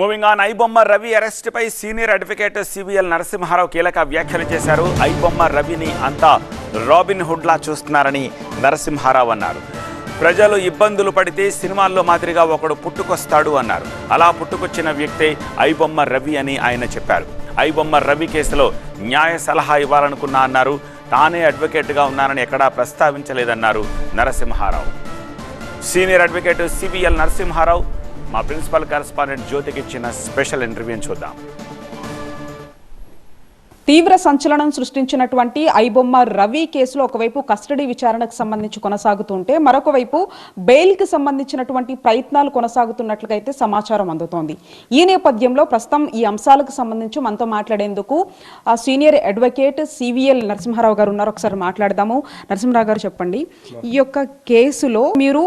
Moving on iBomma Ravi అరెస్ట్పై senior advocate CVL Narasimharao కీలక వ్యాఖ్యలు చేశారు. ఐబొమ్మ రవిని అంతా రాబిన్ హుడ్లా చూస్తున్నారని నరసింహారావు అన్నారు. ప్రజలు ఇబ్బందులు పడితే సినిమాల్లో మాదిరిగా ఒకడు పుట్టుకొస్తాడు అన్నారు. అలా పుట్టుకొచ్చిన వ్యక్తే ఐబొమ్మ రవి అని ఆయన చెప్పారు. ఐబొమ్మ రవి కేసులో న్యాయ సలహా ఇవ్వాలనుకున్నా అన్నారు. తానే అడ్వకేట్గా ఉన్నానని ఎక్కడా ప్రస్తావించలేదన్నారు Narasimharao senior advocate CVL Narasimharao మా ప్రిన్సిపల్ కరెస్పాండెంట్ జ్యోతికి ఇచ్చిన స్పెషల్ ఇంటర్వ్యూని చూద్దాం. తీవ్ర సంచలనం సృష్టించినటువంటి ఐబొమ్మ రవి కేసులో ఒకవైపు కస్టడీ విచారణకు సంబంధించి కొనసాగుతుంటే మరొకవైపు బెయిల్కి సంబంధించినటువంటి ప్రయత్నాలు కొనసాగుతున్నట్లుగా అయితే సమాచారం అందుతోంది. ఈ నేపథ్యంలో ప్రస్తుతం ఈ అంశాలకు సంబంధించి మనతో మాట్లాడేందుకు ఆ సీనియర్ అడ్వకేట్ సివిఎల్ నరసింహారావు గారు ఉన్నారు. ఒకసారి మాట్లాడదాము. నరసింహారావు గారు చెప్పండి. ఈ యొక్క కేసులో మీరు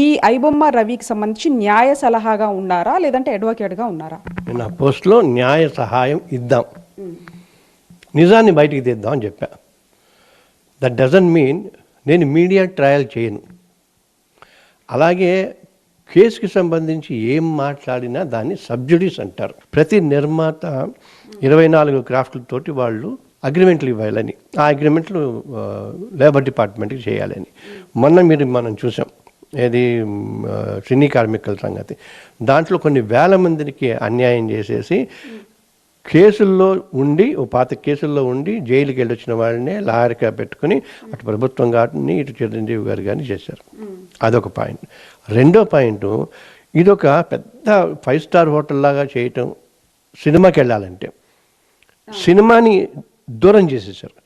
ఈ ఐబొమ్మ రవికి సంబంధించి న్యాయ సలహాగా ఉన్నారా? లేదంటే అడ్వకేట్గా ఉన్నారా? నేను ఆ పోస్ట్లో న్యాయ సహాయం ఇద్దాం. నిజాన్ని బయటికి తీద్దాం అని చెప్పా. దట్ డజన్ మీన్ నేను మీడియా ట్రయల్ చేయను. అలాగే కేసుకి సంబంధించి ఏం మాట్లాడినా దాన్ని సబ్జుడీస్ అంటారు. ప్రతి నిర్మాత ఇరవై నాలుగు క్రాఫ్ట్లతోటి వాళ్ళు అగ్రిమెంట్లు ఇవ్వాలని ఆ అగ్రిమెంట్లు లేబర్ డిపార్ట్మెంట్కి చేయాలని. మొన్న మీరు మనం చూసాం. ఏది సినీ కార్మికుల సంగతి. దాంట్లో కొన్ని వేల మందికి అన్యాయం చేసేసి కేసుల్లో ఉండి ఓ పాత కేసుల్లో ఉండి జైలుకి వెళ్ళి వచ్చిన వాళ్ళనే లాయర్గా పెట్టుకుని అటు ప్రభుత్వం కానీ ఇటు చిరంజీవి గారు కానీ చేశారు. అదొక పాయింట్. రెండో పాయింట్ ఇదొక పెద్ద ఫైవ్ స్టార్ హోటల్ లాగా చేయటం సినిమాకి వెళ్ళాలంటే. సినిమాని దూరం చేసేసారు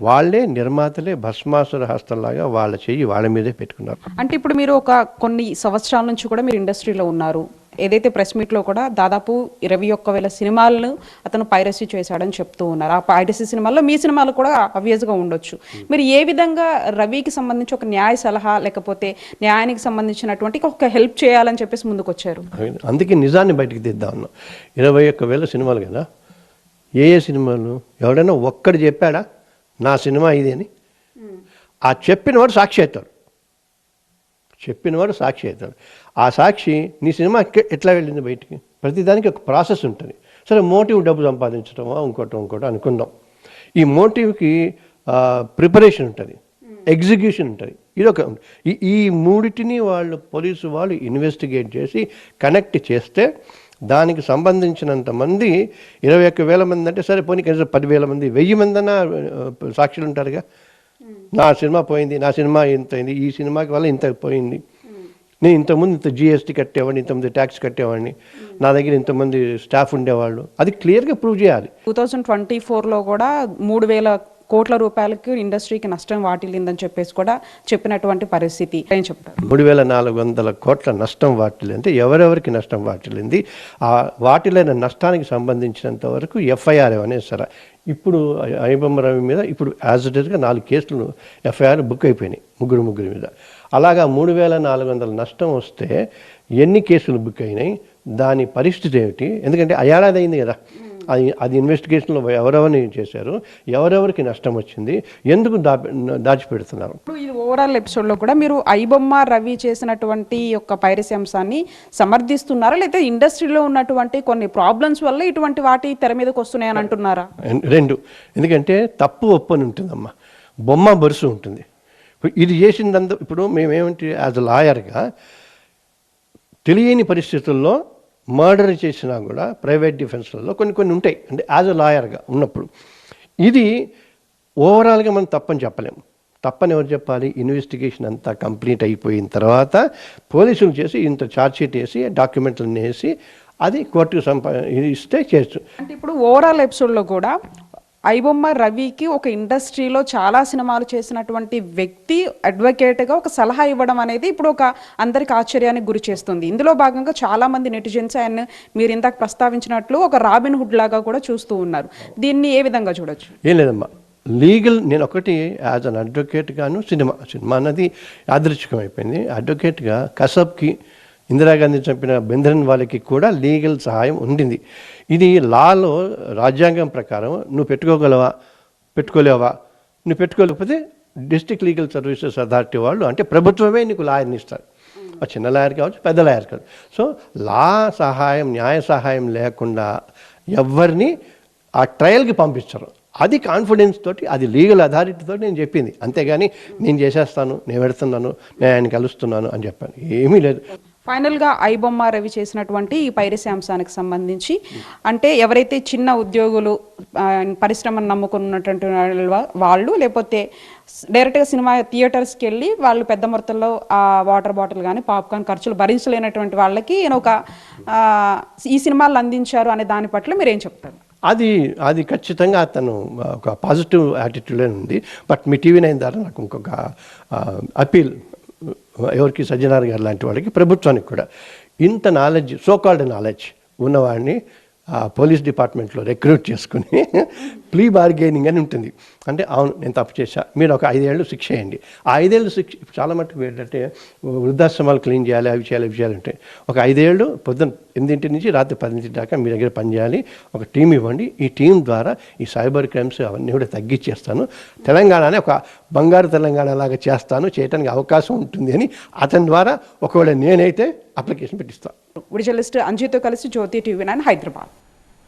వాళ్ళే నిర్మాతలే భస్మాసుర హస్తంలాగా వాళ్ళ చెయ్యి వాళ్ళ మీదే పెట్టుకున్నారు. అంటే ఇప్పుడు మీరు ఒక కొన్ని సంవత్సరాల నుంచి కూడా మీరు ఇండస్ట్రీలో ఉన్నారు. ఏదైతే ప్రెస్ మీట్లో కూడా దాదాపు ఇరవై ఒక్క వేల సినిమాలను అతను పైరసీ చేశాడని చెప్తూ ఉన్నారు. ఆ పైరసీ సినిమాల్లో మీ సినిమాలు కూడా అబ్వియస్గా ఉండొచ్చు. మీరు ఏ విధంగా రవికి సంబంధించి ఒక న్యాయ సలహా లేకపోతే న్యాయానికి సంబంధించినటువంటి ఒక హెల్ప్ చేయాలని చెప్పేసి ముందుకు వచ్చారు అందుకే నిజాన్ని బయటికి తీద్దాం అన్నాం. ఇరవై ఒక్క వేల సినిమాలు కదా. ఏ ఏ సినిమాలు? ఎవడైనా ఒక్కడు చెప్పాడా? నా సినిమా ఇది అని. ఆ చెప్పినవాడు సాక్షి అవుతాడు. చెప్పినవాడు సాక్షి అవుతాడు. ఆ సాక్షి నీ సినిమా ఎట్లా వెళ్ళింది బయటికి? ప్రతిదానికి ఒక ప్రాసెస్ ఉంటుంది. సరే మోటివ్ డబ్బు సంపాదించడమో ఇంకోటి ఇంకోటి అనుకుందాం. ఈ మోటివ్కి ప్రిపరేషన్ ఉంటుంది. ఎగ్జిక్యూషన్ ఉంటుంది. ఇది ఒక ఈ ఈ మూడిటిని వాళ్ళు పోలీసు వాళ్ళు ఇన్వెస్టిగేట్ చేసి కనెక్ట్ చేస్తే దానికి సంబంధించినంత మంది ఇరవై ఒక్క వేల మంది అంటే సరే పోనీ కనీసం పదివేల మంది వెయ్యి మంది అన్న సాక్షులు ఉంటారుగా. నా సినిమా పోయింది నా సినిమా ఇంత అయింది ఈ సినిమాకి వల్ల ఇంత పోయింది. నేను ఇంతకుముందు ఇంత జిఎస్టీ కట్టేవాడిని ఇంతమంది ట్యాక్స్ కట్టేవాడిని. నా దగ్గర ఇంతమంది స్టాఫ్ ఉండేవాళ్ళు. అది క్లియర్గా ప్రూవ్ చేయాలి. టూ థౌజండ్ ట్వంటీ ఫోర్లో కూడా మూడు వేల కోట్ల రూపాయలకు ఇండస్ట్రీకి నష్టం వాటిల్లిందని చెప్పేసి కూడా చెప్పినటువంటి పరిస్థితి ఏం చెప్తారు. మూడు వేల నాలుగు వందల కోట్ల నష్టం వాటిల్లింది. ఎవరెవరికి నష్టం వాటిల్లింది? ఆ వాటిలైన నష్టానికి సంబంధించినంత వరకు ఎఫ్ఐఆర్ అనేసారా ఇప్పుడు ఐబమ్మ రవి మీద ఇప్పుడు యాజ్ ఇట్ ఈస్గా నాలుగు కేసులు ఎఫ్ఐఆర్ బుక్ అయిపోయినాయి ముగ్గురు ముగ్గురు మీద. అలాగా మూడు వేల నాలుగు వందల నష్టం వస్తే ఎన్ని కేసులు బుక్ అయినాయి? దాని పరిస్థితి ఏమిటి? ఎందుకంటే ఆ ఏడాది అయింది కదా. అది అది ఇన్వెస్టిగేషన్లో ఎవరెవరిని చేశారు ఎవరెవరికి నష్టం వచ్చింది ఎందుకు దాచిపెడుతున్నారు? ఇప్పుడు ఇది ఓవరాల్ ఎపిసోడ్లో కూడా మీరు ఐబొమ్మ రవి చేసినటువంటి యొక్క పైరసీ అంశాన్ని సమర్థిస్తున్నారా? లేకపోతే ఇండస్ట్రీలో ఉన్నటువంటి కొన్ని ప్రాబ్లమ్స్ వల్ల ఇటువంటి వాటి తెర మీదకి వస్తున్నాయని అంటున్నారా? రెండు. ఎందుకంటే తప్పు ఒప్పని ఉంటుందమ్మా. బొమ్మ బరుసు ఉంటుంది. ఇది చేసిందంత ఇప్పుడు మేమేమిటి యాజ్ అ లాయర్గా తెలియని పరిస్థితుల్లో మర్డర్ చేసినా కూడా ప్రైవేట్ డిఫెన్స్లలో కొన్ని కొన్ని ఉంటాయి. అంటే యాజ్ అ లాయర్గా ఉన్నప్పుడు. ఇది ఓవరాల్గా మనం తప్పని చెప్పలేము తప్పని ఎవరు చెప్పాలి? ఇన్వెస్టిగేషన్ అంతా కంప్లీట్ అయిపోయిన తర్వాత పోలీసులు చేసి ఇంత ఛార్జ్షీట్ వేసి డాక్యుమెంట్లను వేసి అది కోర్టుకు సంపా ఇస్తే చేయొచ్చు అంటే ఇప్పుడు ఓవరాల్ ఎపిసోడ్లో కూడా ఐబొమ్మ రవికి ఒక ఇండస్ట్రీలో చాలా సినిమాలు చేసినటువంటి వ్యక్తి అడ్వకేట్గా ఒక సలహా ఇవ్వడం అనేది ఇప్పుడు ఒక అందరికి ఆశ్చర్యానికి గురి చేస్తుంది. ఇందులో భాగంగా చాలామంది నెటిజన్స్ ఆయన మీరు ఇందాక ప్రస్తావించినట్లు ఒక రాబిన్ హుడ్ లాగా కూడా చూస్తూ ఉన్నారు. దీన్ని ఏ విధంగా చూడొచ్చు? ఏం లేదమ్మా. లీగల్ నేను ఒకటి యాజ్ అన్ అడ్వకేట్గాను సినిమా సినిమా అన్నది యాదృచ్ఛికం అయిపోయింది అడ్వకేట్గా కసబ్కి ఇందిరాగాంధీ చంపిన బెందరన్ వాళ్ళకి కూడా లీగల్ సహాయం ఉండింది. ఇది లాలో రాజ్యాంగం ప్రకారం నువ్వు పెట్టుకోగలవా? పెట్టుకోలేవా? నువ్వు పెట్టుకోలేకపోతే డిస్ట్రిక్ట్ లీగల్ సర్వీసెస్ అథారిటీ వాళ్ళు అంటే ప్రభుత్వమే నీకు లాయర్ని ఇస్తారు. ఒక చిన్న లాయర్ కావచ్చు పెద్ద లాయర్ కావచ్చు. సో లా సహాయం న్యాయ సహాయం లేకుండా ఎవరిని ఆ ట్రయల్కి పంపించరు. అది కాన్ఫిడెన్స్ తోటి అది లీగల్ అథారిటీ తోటి నేను చెప్పింది. అంతేగాని నేను చేసేస్తాను నేను పెడుతున్నాను నేను ఆయన కలుస్తున్నాను అని చెప్పాను. ఏమీ లేదు. ఫైనల్గా ఐబొమ్మ రవి చేసినటువంటి ఈ పైరసీ అంశానికి సంబంధించి అంటే ఎవరైతే చిన్న ఉద్యోగులు పరిశ్రమను నమ్ముకున్నటువంటి వాళ్ళు లేకపోతే డైరెక్ట్గా సినిమా థియేటర్స్కి వెళ్ళి వాళ్ళు పెద్ద మొత్తంలో ఆ వాటర్ బాటిల్ కానీ పాప్కార్న్ ఖర్చులు భరించలేనటువంటి వాళ్ళకి నేను ఒక ఈ సినిమాలు అందించారు అనే దాని పట్ల మీరు ఏం చెప్తారు? అది అది ఖచ్చితంగా అతను ఒక పాజిటివ్ యాటిట్యూడ్ ఉంది. బట్ మీ టీవీ నైన్ ద్వారా నాకు ఇంకొక అపీల్ ఎవరికి? సజ్జనార్ గారు లాంటి వాళ్ళకి ప్రభుత్వానికి కూడా. ఇంత నాలెడ్జ్ సోకాల్డ్ నాలెడ్జ్ ఉన్నవాడిని పోలీస్ డిపార్ట్మెంట్లో రిక్రూట్ చేసుకుని ప్లీ బార్గెనింగ్ అని ఉంటుంది. అంటే అవును నేను తప్పు చేశా. మీరు ఒక ఐదేళ్ళు శిక్ష వేయండి. ఆ ఐదేళ్ళు శిక్ష చాలా మటుకు ఏంటంటే వృద్ధాశ్రమాలు క్లీన్ చేయాలి అవి చేయాలి అవి చేయాలంటే ఒక ఐదేళ్ళు పొద్దున్న ఎనిమిదింటి నుంచి రాత్రి పదింటి దాకా మీ దగ్గర పని చేయాలి ఒక టీం ఇవ్వండి. ఈ టీం ద్వారా ఈ సైబర్ క్రైమ్స్ అవన్నీ కూడా తగ్గించేస్తాను తెలంగాణనే ఒక బంగారు తెలంగాణ లాగా చేస్తాను. చేయడానికి అవకాశం ఉంటుంది అని అతని ద్వారా ఒకవేళ నేనైతే అప్లికేషన్ పెట్టిస్తాను విడిజలిస్ట్ అంజీతో కలిసి జ్యోతి టీవీ నైన్ హైదరాబాద్.